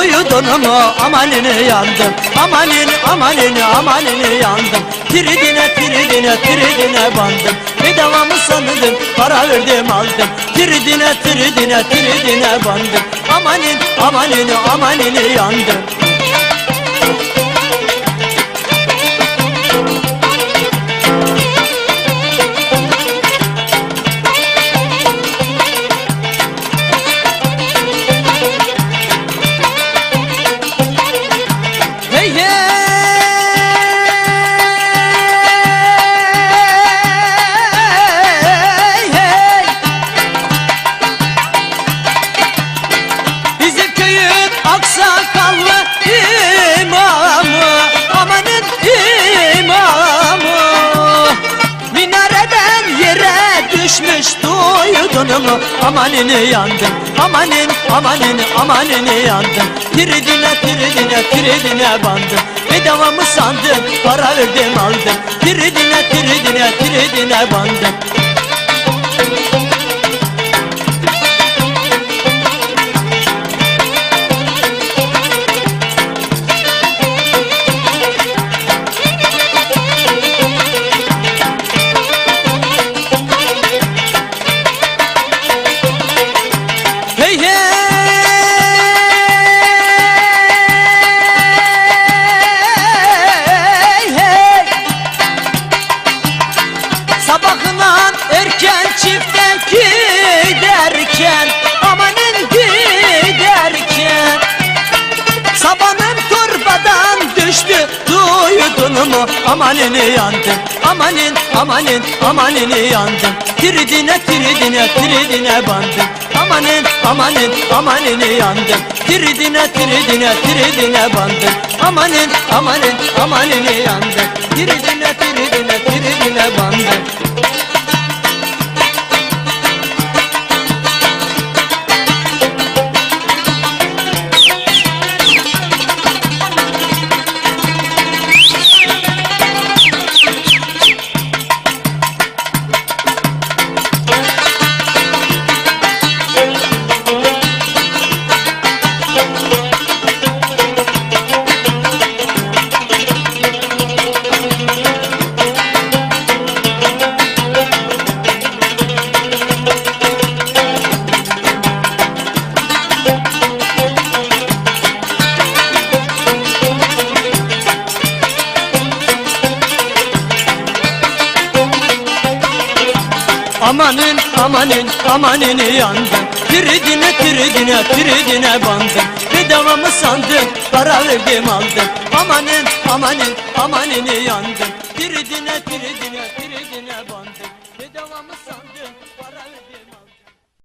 doyudunumu amanini yandım. Amanini amanini amanini yandım. Tiridine tiridine tiridine bandım. Bedavamı sandım para verdim aldım. Tiridine tiridine tiridine bandım. Amanin amanini amanini yandım mu Amanini yandım. Amanin amanin amanini yandım. Tiridine tiridine tiridine bandım. Bedava mı sandın para verdim aldım. Tiridine tiridine tiridine bandım Mu amanini yandım Amanin amanin amanini yandım Tiridine tiridine tiridine bandım. Amanin amanin amanini yandım Tiridine tiridine tiridine bandım. Amanin amanin amanini yandım tiridine tiridine Amanın amanın amanini yandım. Tiridine tiridine tiridine bandım. Bedava mı sandın para verdim aldım. Amanın amanın amanini yandım. Tiridine tiridine